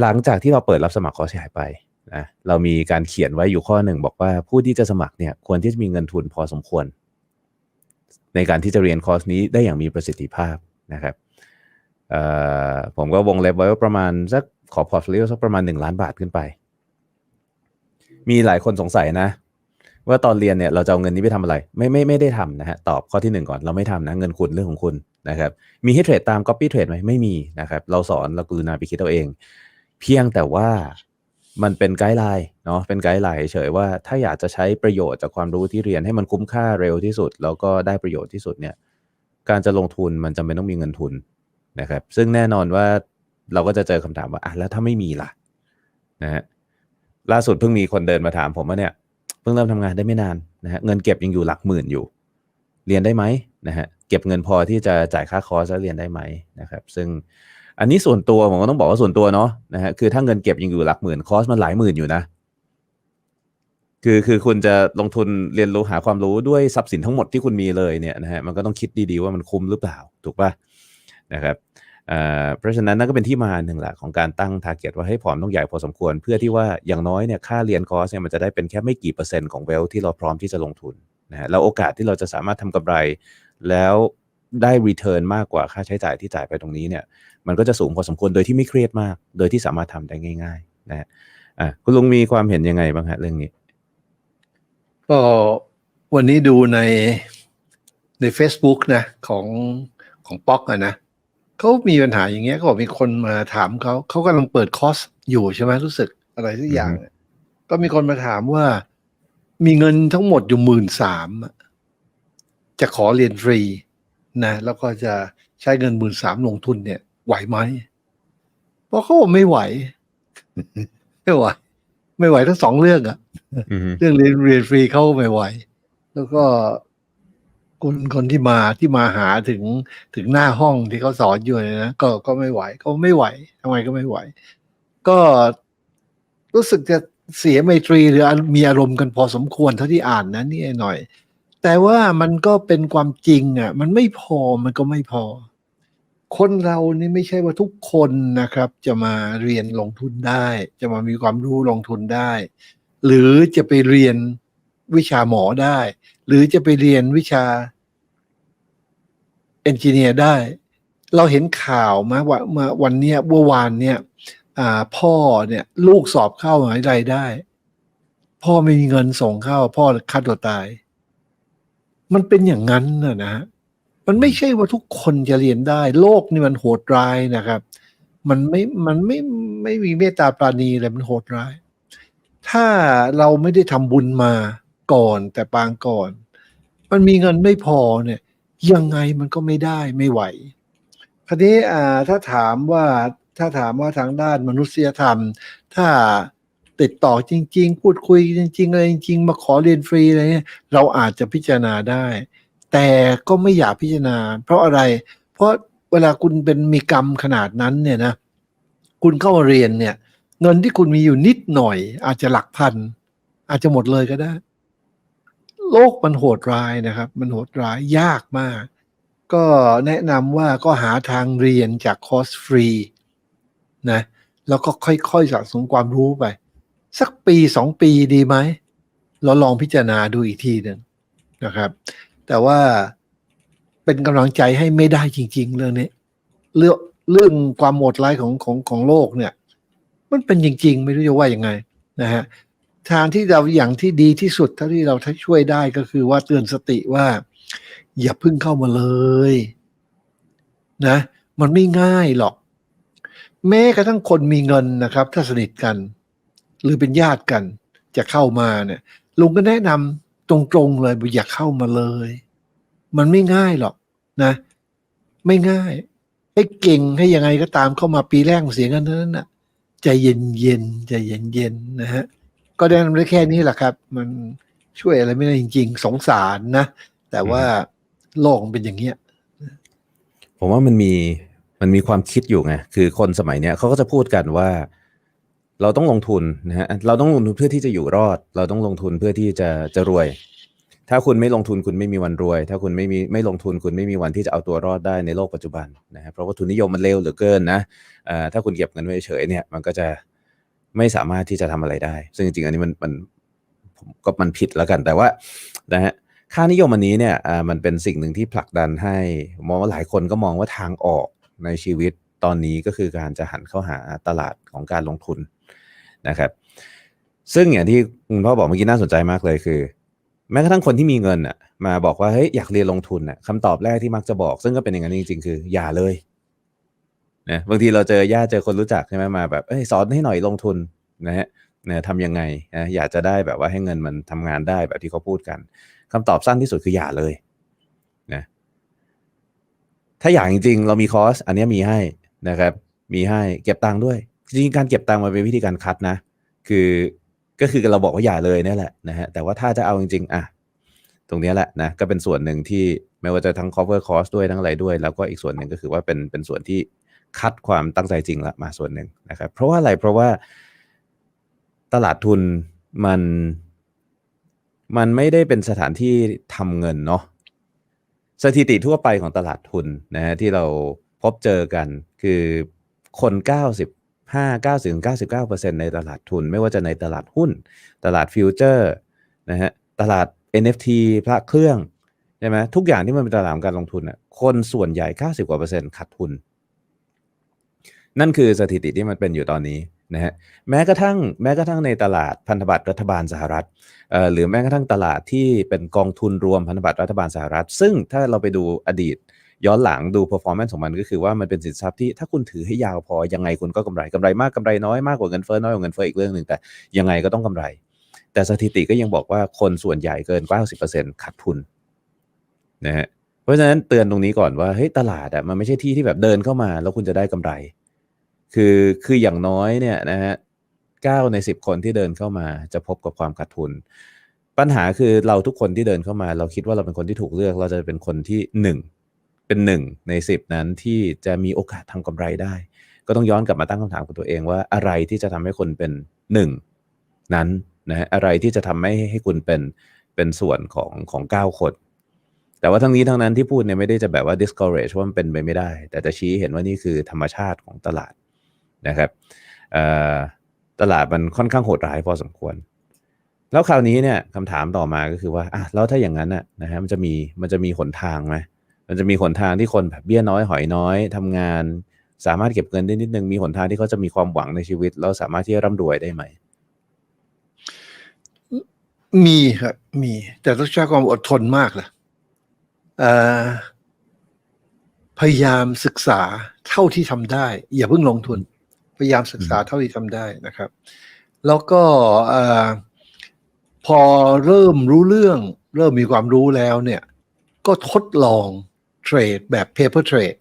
หลังจากที่เราเปิดรับสมัครคอร์สขยายไปนะเรามีการเขียนไว้อยู่ข้อหนึ่งบอกว่าผู้ที่จะสมัครเนี่ยควรที่จะมีเงินทุนพอสมควร ในการที่จะเรียนคอร์สนี้ได้อย่างมีประสิทธิภาพนะครับผมก็วงเล็บไว้ว่าประมาณสักขอพอร์ตโฟลิโอสักประมาณ 1 ล้านบาทขึ้นไป มีหลายคนสงสัยนะ ว่าตอนเรียนเนี่ยเราจะเอาเงินนี้ไปทำอะไร ไม่ไม่ไม่ได้ทำนะฮะตอบข้อที่หนึ่งก่อนเราไม่ทำนะเงินคุณเรื่องของคุณนะครับมีให้เทรดตาม copy trade ไหมไม่มีนะครับเราสอนเรากรุณาไปคิดเอาเอง เพียงแต่ว่ามันเป็นไกด์ไลน์เนาะเป็นไกด์ไลน์เฉยว่าถ้าอยากจะใช้ประโยชน์จากความรู้ที่เรียนให้มันคุ้มค่าเร็วที่สุด แล้วก็ได้ประโยชน์ที่สุดเนี่ยการจะลงทุนมันจำเป็นต้องมีเงินทุนนะครับ ซึ่งแน่นอนว่าเราก็จะเจอคำถามว่าอะแล้วถ้าไม่มีล่ะนะฮะล่าสุดเพิ่งมีคนเดินมาถามผมว่าเนี่ยเพิ่งเริ่มทำงานได้ไม่นานนะฮะเงินเก็บยังอยู่หลักหมื่นอยู่ เรียนได้ไหมนะฮะเก็บเงินพอที่จะจ่ายค่าคอร์สแล้วเรียนได้ไหมนะครับ ซึ่ง อันนี้ส่วนตัวผมก็ต้องบอกว่าส่วนตัวเนาะนะฮะคือถ้าเงินเก็บยังอยู่หลักหมื่นคอร์สมันหลายหมื่นอยู่นะ คือคือคุณจะลงทุนเรียนรู้หาความรู้ด้วยทรัพย์สินทั้งหมดที่คุณมีเลยเนี่ยนะฮะมันก็ต้องคิดดีๆว่ามันคุ้มหรือเปล่าถูกป่ะนะครับอ่าเพราะฉะนั้นนั่นก็เป็นที่มาหนึ่งแหละของการตั้ง t a r g e t ว่าให้พร้อมต้องใหญ่พอสมควร เพื่อที่ว่าอย่างน้อยเนี่ยค่าเรียนคอร์สเนี่ยมันจะได้เป็นแค่ไม่กี่เปอร์เซ็นต์ของเวลที่เราพร้อมที่จะลงทุนนะฮะแล้วโอกาสที่เราจะสามารถทำกำไร แล้ว ได้รีเทิร์นมากกว่าค่าใช้จ่ายที่จ่ายไปตรงนี้เนี่ยมันก็จะสูงพอสมควรโดยที่ไม่เครียดมาก โดยที่สามารถทำได้ง่าย ๆ นะฮะอะคุณลุงมีความเห็นยังไงบ้างฮะเรื่องนี้ ก็วันนี้ดูในใน Facebook นะของของป๊อกอะนะเขามีปัญหาอย่างเงี้ยเขาบอกมีคนมาถามเขาเขากำลังเปิดคอร์สอยู่ใช่ไหมรู้สึกอะไรสักอย่างอือฮึเนี่ยก็มีคนมาถามว่า มีเงินทั้งหมดอยู่หมื่นสามจะขอเรียนฟรี นะแล้วก็จะใช้เงินหมื่นสามลงทุนเนี่ย ไหวไหมเพราะเขาบอกไม่ไหว ไม่ไหว ไม่ไหวทั้งสองเรื่องอะอืมเรื่องเรียนเรียนฟรีเขาไม่ไหว แล้วก็คนคนที่มาที่มาหาถึงถึงหน้าห้องที่เขาสอนอยู่เนี่ยนะก็ก็ไม่ไหวก็ไม่ไหวทำไมก็ไม่ไหว ก็รู้สึกจะเสียไมตรีหรือมีอารมณ์กันพอสมควรเท่าที่อ่านนะนี่หน่อย แต่ว่ามันก็เป็นความจริงอะ มันไม่พอมันก็ไม่พอ คนเรานี่ไม่ใช่ว่าทุกคนนะครับ จะมาเรียนลงทุนได้ จะมามีความรู้ลงทุนได้ หรือจะไปเรียนวิชาหมอได้ หรือจะไปเรียนวิชาเอนจิเนียร์ได้ เราเห็นข่าวมาว่ามาวันเนี้ยเมื่อวานเนี่ยพ่อเนี่ยลูกสอบเข้ามหาวิทยาลัยได้ พ่อไม่มีเงินส่งเข้า พ่อฆ่าตัวตาย มันเป็นอย่างนั้นนะนะฮะมันไม่ใช่ว่าทุกคนจะเรียนได้ โลกนี่มันโหดร้ายนะครับ มันไม่มันไม่ไม่มีเมตตาปราณีเลยมันโหดร้าย ถ้าเราไม่ได้ทำบุญมาก่อนแต่ปางก่อน มันมีเงินไม่พอเนี่ย ยังไงมันก็ไม่ได้ไม่ไหวคราวนี้อ่าถ้าถามว่าถ้าถามว่าทางด้านมนุษยธรรม ถ้า ติดต่อจริง ๆ พูดคุยจริง ๆ อะไรจริง ๆ มาขอเรียนฟรีอะไรเนี่ยเราอาจจะพิจารณาได้ แต่ก็ไม่อยากพิจารณา เพราะอะไร เพราะเวลาคุณเป็นมีกรรมขนาดนั้นเนี่ยนะคุณเข้ามาเรียนเนี่ย เงินที่คุณมีอยู่นิดหน่อย อาจจะหลักพัน อาจจะหมดเลยก็ได้ โลกมันโหดร้ายนะครับ มันโหดร้ายยากมาก ก็แนะนำว่าก็หาทางเรียนจากคอร์สฟรีนะแล้วก็ค่อยๆสะสมความรู้ไป สักปีสองปีดีไหมเราลองพิจารณาดูอีกทีหนึ่งนะครับ แต่ว่าเป็นกำลังใจให้ไม่ได้จริง ๆ เรื่องนี้เรื่องเรื่องความโหดร้ายของของของโลกเนี่ย มันเป็นจริง ๆ ไม่รู้จะว่ายังไงนะฮะทางที่เราอย่างที่ดีที่สุดเท่าที่เราช่วยได้ก็คือว่าเตือนสติว่า อย่าพึ่งเข้ามาเลยนะ มันไม่ง่ายหรอก แม้กระทั่งคนมีเงินนะครับ ถ้าสนิทกัน หรือเป็นญาติกัน จะเข้ามาเนี่ยลุงก็แนะนำตรงๆเลยบอกอย่าเข้ามาเลย มันไม่ง่ายหรอกนะ ไม่ง่าย ให้เก่งให้ยังไงก็ตามเข้ามาปีแรกเสียเงินเท่านั้นน่ะใจเย็นเย็นๆใจเย็นเย็นๆนะฮะก็แนะนำได้แค่นี้แหละครับ มันช่วยอะไรไม่ได้จริง ๆ สงสารนะ แต่ว่าโลกมันเป็นอย่างเงี้ยผมว่ามันมีมันมีความคิดอยู่ไงคือคนสมัยเนี้ยเขาก็จะพูดกันว่า เราต้องลงทุนนะฮะเราต้องลงทุนเพื่อที่จะอยู่รอด เราต้องลงทุนเพื่อที่จะจะรวย ถ้าคุณไม่ลงทุนคุณไม่มีวันรวย ถ้าคุณไม่มีไม่ลงทุนคุณไม่มีวันที่จะเอาตัวรอดได้ในโลกปัจจุบันนะฮะเพราะว่าทุนนิยมมันเร็วเหลือเกินนะเอ่อถ้าคุณเก็บเงินไว้เฉยเนี่ยมันก็จะไม่สามารถที่จะทำอะไรได้ ซึ่งจริงๆอันนี้มันมันผมก็มันผิดแล้วกันแต่ว่านะฮะค่านิยมอันนี้เนี่ยอ่ามันเป็นสิ่งหนึ่งที่ผลักดันให้มมองว่าหลายคนก็มองว่าทางออกในชีวิตตอนนี้ก็คือการจะหันเข้าหาตลาดของการลงทุน นะครับ ซึ่งอย่างที่คุณพ่อบอกเมื่อกี้น่าสนใจมากเลยคือ แม้กระทั่งคนที่มีเงินอะ มาบอกว่าเฮ้ยอยากเรียนลงทุนอะคำตอบแรกที่มักจะบอก ซึ่งก็เป็นอย่างนั้นจริงๆ คือ อย่าเลยนะบางทีเราเจอญาติเจอคนรู้จักใช่ไหมมาแบบเอ้ยสอนให้หน่อยลงทุนนะฮะนะทำยังไงนะอยากจะได้แบบว่าให้เงินมันทำงานได้แบบที่เขาพูดกันคำตอบสั้นที่สุดคืออย่าเลยนะถ้าอยากจริง ๆ เรามีคอร์สอันนี้มีให้นะครับ มีให้เก็บตังค์ด้วย จริงการเก็บตังค์มันเป็นวิธีการคัดนะ คือก็คือเราบอกว่าอย่าเลยนี่แหละนะฮะแต่ว่าถ้าจะเอาจริงๆอะตรงนี้แหละนะก็เป็นส่วนหนึ่งที่ไม่ว่าจะทั้ง cover cost ด้วยทั้งอะไรด้วย แล้วก็อีกส่วนหนึ่งก็คือว่าเป็นเป็นส่วนที่คัดความตั้งใจจริงละมาส่วนหนึ่งนะครับ เพราะว่าอะไรเพราะว่าตลาดทุนมันมันไม่ได้เป็นสถานที่ทำเงินเนาะสถิติทั่วไปของตลาดทุนนะฮะที่เราพบเจอกันคือคน 5 9 99 ในตลาดทุน ไม่ว่าจะในตลาดหุ้น ตลาดฟิวเจอร์นะฮะตลาด NFT พระเครื่องใช่ไหมทุกอย่างที่มันเป็นตลาดการลงทุนอะคนส่วนใหญ่ 90 กว่าเปอร์เซ็นต์ขาดทุน นั่นคือสถิติที่มันเป็นอยู่ตอนนี้นะฮะแม้กระทั่งแม้กระทั่งในตลาดพันธบัตรรัฐบาลสหรัฐเอ่อหรือแม้กระทั่งตลาดที่เป็นกองทุนรวมพันธบัตรรัฐบาลสหรัฐ ซึ่งถ้าเราไปดูอดีต ย้อนหลังดู performance ของมันก็คือว่ามันเป็นสินทรัพย์ที่ถ้าคุณถือให้ยาวพอยังไงคุณก็กำไรกำไรมากกำไรน้อยมากกว่าเงินเฟ้อน้อยกว่าเงินเฟ้ออีกเรื่องหนึ่งแต่ยังไงก็ต้องกำไร แต่สถิติก็ยังบอกว่าคนส่วนใหญ่เกิน 90%ขาดทุนนะฮะเพราะฉะนั้นเตือนตรงนี้ก่อนว่าเฮ้ยตลาดอะมันไม่ใช่ที่ที่แบบเดินเข้ามา แล้วคุณจะได้กำไร คือคืออย่างน้อยเนี่ยนะฮะเก้าในสิบคนที่เดินเข้ามาจะพบกับความขาดทุน ปัญหาคือเราทุกคนที่เดินเข้ามา เราคิดว่าเราเป็นคนที่ถูกเลือก เราจะเป็นคนที่หนึ่ง เป็นหนึ่งในสิบนั้นที่จะมีโอกาสทำกำไรได้ ก็ต้องย้อนกลับมาตั้งคำถามกับตัวเองว่าอะไรที่จะทำให้คนเป็นหนึ่งนั้นนะฮะอะไรที่จะทำให้ให้คุณเป็นเป็นส่วนของของเก้าคนแต่ว่าทั้งนี้ทั้งนั้นที่พูดเนี่ยไม่ได้จะแบบว่า discourage ว่ามันเป็นไปไม่ได้ แต่จะชี้เห็นว่านี่คือธรรมชาติของตลาดนะครับตลาดมันค่อนข้างโหดร้ายพอสมควร แล้วคราวนี้เนี่ยคำถามต่อมาก็คือว่าอะแล้วถ้าอย่างนั้นน่ะนะฮะมันจะมีมันจะมีหนทางไหม มันจะมีหนทางที่คนแบบเบี้ยน้อยหอยน้อยทำงาน สามารถเก็บเงินได้นิดนึงมีหนทางที่เขาจะมีความหวังในชีวิต แล้วสามารถที่จะร่ำรวยได้ไหม มีครับมีแต่ต้องใช้ความอดทนมากเลยเอ่อพยายามศึกษาเท่าที่ทำได้ อย่าเพิ่งลงทุน พยายามศึกษาเท่าที่ทำได้นะครับ แล้วก็เอ่อพอเริ่มรู้เรื่อง เริ่มมีความรู้แล้วเนี่ย ก็ทดลอง เทรดแบบ paper trade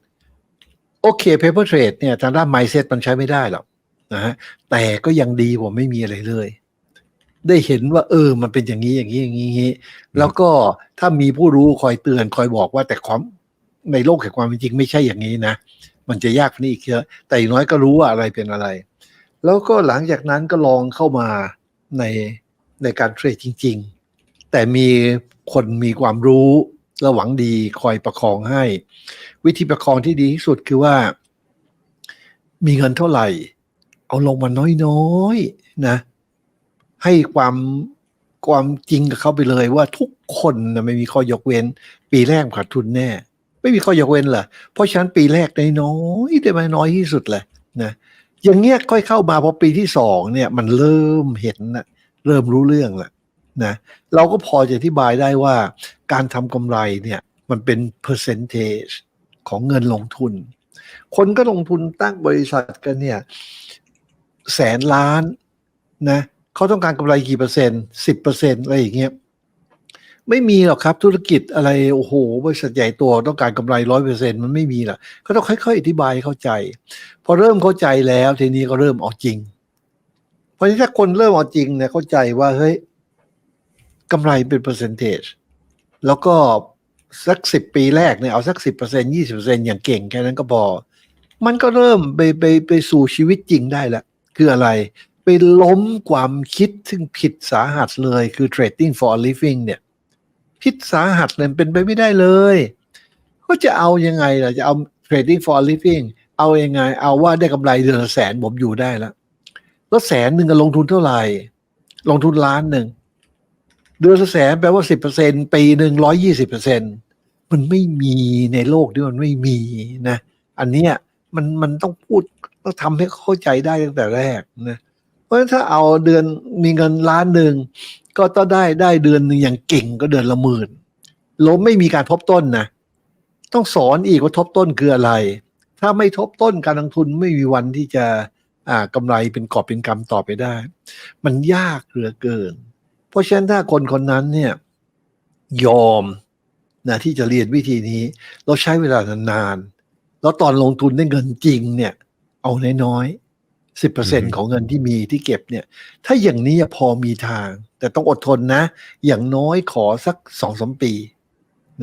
โอเค paper trade เนี่ยทางด้าน mindset มันใช้ไม่ได้หรอกนะฮะแต่ก็ยังดีกว่าไม่มีอะไรเลย ได้เห็นว่า เออ มันเป็นอย่างนี้อย่างนี้อย่างนี้แล้วก็ถ้ามีผู้รู้คอยเตือนคอยบอกว่าแต่ความในโลกแห่งความเป็นจริงไม่ใช่อย่างนี้นะ มันจะยากกว่านี้อีกเยอะแต่อย่างน้อยก็รู้ว่าอะไรเป็นอะไร แล้วก็หลังจากนั้นก็ลองเข้ามาในในการเทรดจริง ๆ แต่มีคนมีความรู้ ระหวังดีคอยประคองให้ วิธีประคองที่ดีที่สุดคือว่า มีเงินเท่าไหร่ เอาลงมาน้อยๆนะ ให้ความความจริงกับเขาไปเลยว่าทุกคนนะไม่มีข้อยกเว้น ปีแรกขาดทุนแน่ ไม่มีข้อยกเว้นเหรอเพราะฉะนั้นปีแรกน้อยได้ไหมน้อยที่สุดเลยนะอย่างเงี้ยค่อยเข้ามาพอปีที่สองเนี่ย มันเริ่มเห็นนะเริ่มรู้เรื่องแล้ว นะเราก็พอจะอธิบายได้ว่าการทำกำไรเนี่ยมันเป็น percentage ของเงินลงทุน คนก็ลงทุนตั้งบริษัทกันเนี่ยแสนล้านนะเขาต้องการกำไรกี่เปอร์เซ็นต์สิบเปอร์เซ็นต์อะไรอย่างเงี้ยไม่มีหรอกครับธุรกิจอะไรโอ้โหบริษัทใหญ่ตัวต้องการกำไรร้อยเปอร์เซ็นต์มันไม่มีหรอกก็ต้องค่อยๆอธิบายให้เข้าใจ พอเริ่มเข้าใจแล้วทีนี้ก็เริ่มเอาจริง เพราะฉะนั้นถ้าคนเริ่มเอาจริงเนี่ยเข้าใจว่าเฮ้ย กำไรเป็นเปอร์เซนเทจแล้วก็สักสิบปีแรกเนี่ยเอาสักสิบเปอร์เซ็นยี่สิบเปอร์เซ็นอย่างเก่งแค่นั้นก็พอ มันก็เริ่มไปไปไปสู่ชีวิตจริงได้แล้วคืออะไร ไปล้มความคิดซึ่งผิดสาหัสเลยคือ trading for a living เนี่ยพิษสาหัสเลยเป็นไปไม่ได้เลย ก็จะเอายังไงล่ะ จะเอา trading for a living เอายังไง เอาว่าได้กำไรเดือนละแสนผมอยู่ได้แล้วแล้วแสนหนึ่งลงทุนเท่าไหร่ ลงทุนล้านหนึ่ง เดือนละแสนแปลว่าสิบเปอร์เซ็นปีหนึ่งร้อยยี่สิบเปอร์เซ็นมันไม่มีในโลกที่มันไม่มีนะ อันเนี้ยมันมันต้องพูดต้องทำให้เข้าใจได้ตั้งแต่แรกนะ เพราะฉะนั้นถ้าเอาเดือนมีเงินล้านหนึ่งก็ต้องได้ได้เดือนหนึ่งอย่างเก่งก็เดือนละหมื่นล้วไม่มีการทบต้นนะต้องสอนอีกว่าทบต้นคืออะไร ถ้าไม่ทบต้นการลงทุนไม่มีวันที่จะอ่ากำไรเป็นกอบเป็นกำต่อไปได้ มันยากเหลือเกิน เพราะฉะนั้นถ้าคนคนนั้นเนี่ยยอมนะที่จะเรียนวิธีนี้เราใช้เวลานานๆแล้วตอนลงทุนได้เงินจริงเนี่ย เอาน้อยๆสิบเปอร์เซ็นของเงินที่มีที่เก็บเนี่ย ถ้าอย่างนี้พอมีทาง แต่ต้องอดทนนะ อย่างน้อยขอสักสองสมปี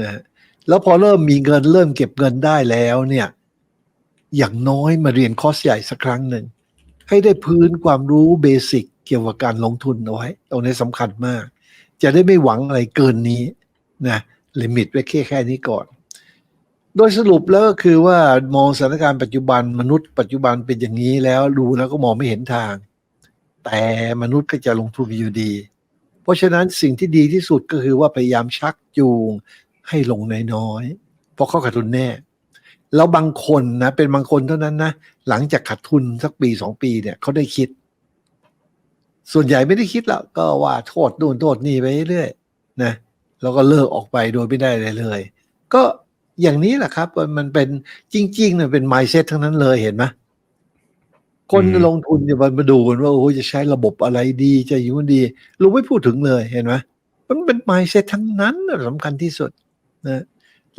นะฮะแล้วพอเริ่มมีเงินเริ่มเก็บเงินได้แล้วเนี่ย อย่างน้อยมาเรียนคอร์สใหญ่สักครั้งหนึ่งให้ได้พื้นความรู้เบสิก เกี่ยวกับการลงทุนเอาไว้ตรงนี้สำคัญมาก จะได้ไม่หวังอะไรเกินนี้นะลิมิตไว้แค่แค่นี้ก่อน โดยสรุปแล้วก็คือว่ามองสถานการณ์ปัจจุบันมนุษย์ปัจจุบันเป็นอย่างนี้แล้วดูแล้วก็มองไม่เห็นทาง แต่มนุษย์ก็จะลงทุนอยู่ดี เพราะฉะนั้นสิ่งที่ดีที่สุดก็คือว่าพยายามชักจูงให้ลงน้อยๆเพราะเขาขาดทุนแน่แล้วบางคนนะเป็นบางคนเท่านั้นนะหลังจากขาดทุนสักปีสองปีเนี่ยเขาได้คิด ส่วนใหญ่ไม่ได้คิดแล้วก็ว่าโทษนู่นโทษนี่ไปเรื่อยๆนะแล้วก็เลิกออกไปโดยไม่ได้เลยเลย ก็อย่างนี้แหละครับมันเป็นจริงๆเนี่ยเป็น mindset ทั้งนั้นเลยเห็นไหมคนอืมลงทุนจะมามาดูกันว่าโอ้โหจะใช้ระบบอะไรดีจะอยู่มันดีลุงไม่พูดถึงเลยเห็นไหมมันเป็น mindset ทั้งนั้นน่ะสำคัญที่สุดนะ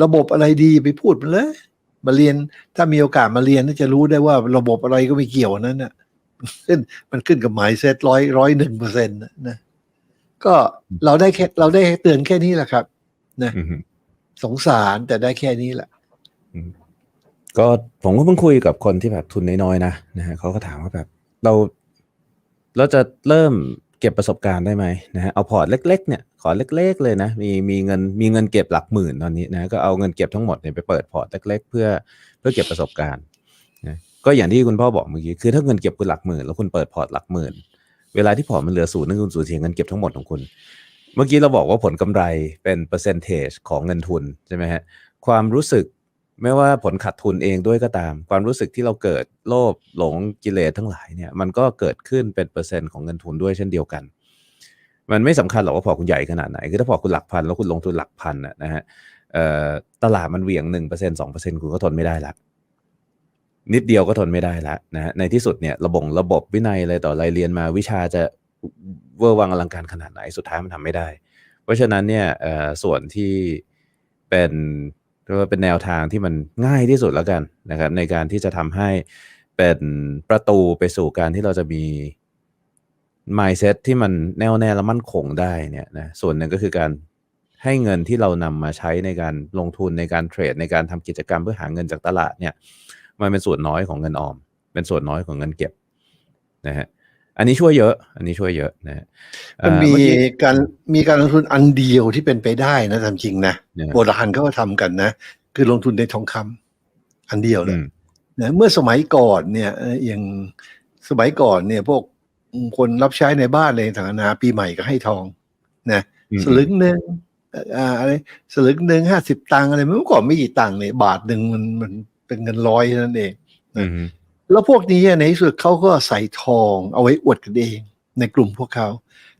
ระบบอะไรดีไปพูดมันเลย มาเรียนถ้ามีโอกาสมาเรียนน่าจะรู้ได้ว่าระบบอะไรก็ไม่เกี่ยวนั้นน่ะ ขึ้นมันขึ้นกับ mindset ร้อยร้อยหนึ่งเปอร์เซ็นต์นะก็เราได้แค่เราได้เตือนแค่นี้แหละครับ นะอือฮึสงสารแต่ได้แค่นี้แหละก็ผมก็เพิ่งคุยกับคนที่แบบทุนน้อยๆนะนะฮะเขาก็ถามว่าแบบ เราเราจะเริ่มเก็บประสบการณ์ได้ไหมนะฮะเอาพอร์ตเล็ก ๆ เนี่ย ขอเล็ก ๆ เลยนะ มีมีเงินมีเงินเก็บหลักหมื่นตอนนี้นะก็เอาเงินเก็บทั้งหมดเนี่ยไปเปิดพอร์ตเล็ก ๆ เพื่อเพื่อเก็บประสบการณ์นะ ก็อย่างที่คุณพ่อบอกเมื่อกี้คือถ้าเงินเก็บคุณหลักหมื่นแล้วคุณเปิดพอร์ตหลักหมื่น เวลาที่พอร์ตมันเหลือศูนย์นั่นคุณสูญเสียเงินเก็บทั้งหมดของคุณ เมื่อกี้เราบอกว่าผลกำไรเป็นเปอร์เซนเทจของเงินทุนใช่ไหมฮะความรู้สึกไม่ว่าผลขาดทุนเองด้วยก็ตาม ความรู้สึกที่เราเกิดโลภหลงกิเลสทั้งหลายเนี่ยมันก็เกิดขึ้นเป็นเปอร์เซ็นต์ของเงินทุนด้วยเช่นเดียวกัน มันไม่สำคัญหรอกว่าพอร์ตคุณใหญ่ขนาดไหนคือถ้าพอร์ตคุณหลักพันแล้วคุณลงทุนหลักพันนะฮะตลาดมันเหวี่ยงหนึ่งเปอร์เซ็นสองเปอร์เซ็นคุณก็ทนไม่ได้ละ นิดเดียวก็ทนไม่ได้ละนะในที่สุดเนี่ยระบบระบบวินัยอะไรต่ออะไรเรียนมาวิชาจะเวอร์วังอลังการขนาดไหนสุดท้ายมันทำไม่ได้ เพราะฉะนั้นเนี่ยส่วนที่เป็นเรียกว่าเป็นแนวทางที่มันง่ายที่สุดแล้วกันนะครับในการที่จะทำให้เป็นประตูไปสู่การที่เราจะมี mindset ที่มันแน่วแน่และมั่นคงได้เนี่ยนะส่วนหนึ่งก็คือการให้เงินที่เรานำมาใช้ในการลงทุนในการเทรดในการทำกิจกรรมเพื่อหาเงินจากตลาดเนี่ย มันเป็นส่วนน้อยของเงินออม เป็นส่วนน้อยของเงินเก็บนะฮะอันนี้ช่วยเยอะ อันนี้ช่วยเยอะนะฮะมันมีเอ่อเอกี้การมีการลงทุนอันเดียวที่เป็นไปได้นะตามจริงนะเนี่ยโบราณเขาก็ทำกันนะ คือลงทุนในทองคำอันเดียวเลอืยมนะเมื่อสมัยก่อนเนี่ยเอ่ออย่างสมัยก่อนเนี่ยพวกคนรับใช้ในบ้านเลยต่างๆนาปีใหม่ก็ให้ทองนะอืมสลึงหนึ่งเอ่ออ่าอะไรสลึงหนึ่งห้าสิบตังค์อะไรเมื่อก่อนไม่กี่ตังค์เนี่ยบาทหนึ่งมันมัน เป็นเงินร้อยเท่านั้นเองอืมแล้วพวกนี้ในที่สุดเขาก็ใส่ทองเอาไว้อวดกันเอง ในกลุ่มพวกเขา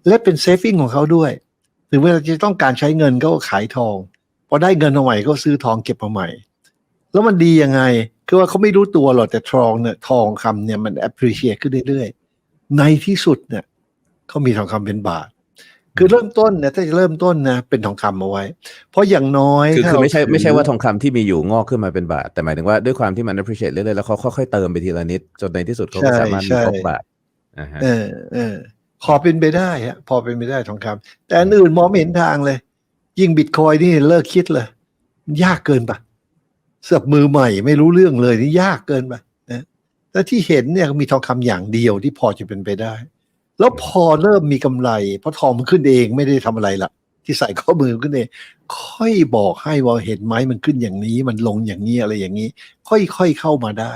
และเป็นเซฟิงของเขาด้วยถึงเวลาจะต้องการใช้เงินก็ขายทองพอได้เงินมาใหม่ก็ซื้อทองเก็บมาใหม่ แล้วมันดียังไง คือว่าเขาไม่รู้ตัวหรอกแต่ทองเนี่ยทองคำเนี่ยมัน appreciate ขึ้นเรื่อยๆ ในที่สุดเนี่ยเขามีทองคำเป็นบาท คือเริ่มต้นเนี่ยถ้าจะเริ่มต้นนะเป็นทองคำเอาไว้ เพราะอย่างน้อยคือถ้าคือเราไม่ใช่ถืไม่ใช่ว่าทองคำที่มีอยู่งอกขึ้นมาเป็นบาท แต่หมายถึงว่าด้วยความที่มัน appreciate เรื่อยๆแล้วเขาค่อยๆเติมไปทีละนิด จนในที่สุดเขาก็สามารถมีครบบาทอ่าฮะเออเออพอเป็นไปได้ฮะพอเป็นไปได้ทองคำแต่อันอื่นมองไม่เห็นทางเลย ยิ่งบิตคอยนี่เลิกคิดเลย ยากเกินปะเสือบมือใหม่ไม่รู้เรื่องเลยนี่ยากเกินไปนะและที่เห็นเนี่ยมีทองคำอย่างเดียวที่พอจะเป็นไปได้ แล้วพอเริ่มมีกำไร เพราะทองมันขึ้นเองไม่ได้ทำอะไรละจที่ใส่ข้อมือขึ้นเอง ค่อยบอกให้ว่าเห็นไหมมันขึ้นอย่างนี้ มันลงอย่างนี้อะไรอย่างนี้ ค่อยๆเข้ามาได้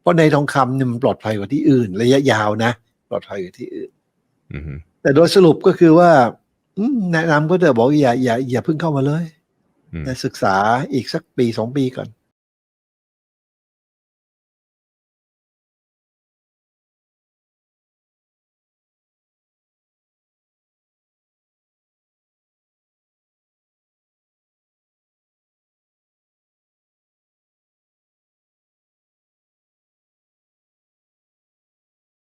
เพราะในทองคำเนี่ยมันปลอดภัยกว่าที่อื่น ระยะยาวนะปลอดภัยกว่าที่อื่นอืมแต่โดยสรุปก็คือว่าอืมแนะนำก็จะบอกอย่าอย่าอย่าเพิ่งเข้ามาเลยอืมนะศึกษาอีกสักปีสองปีก่อน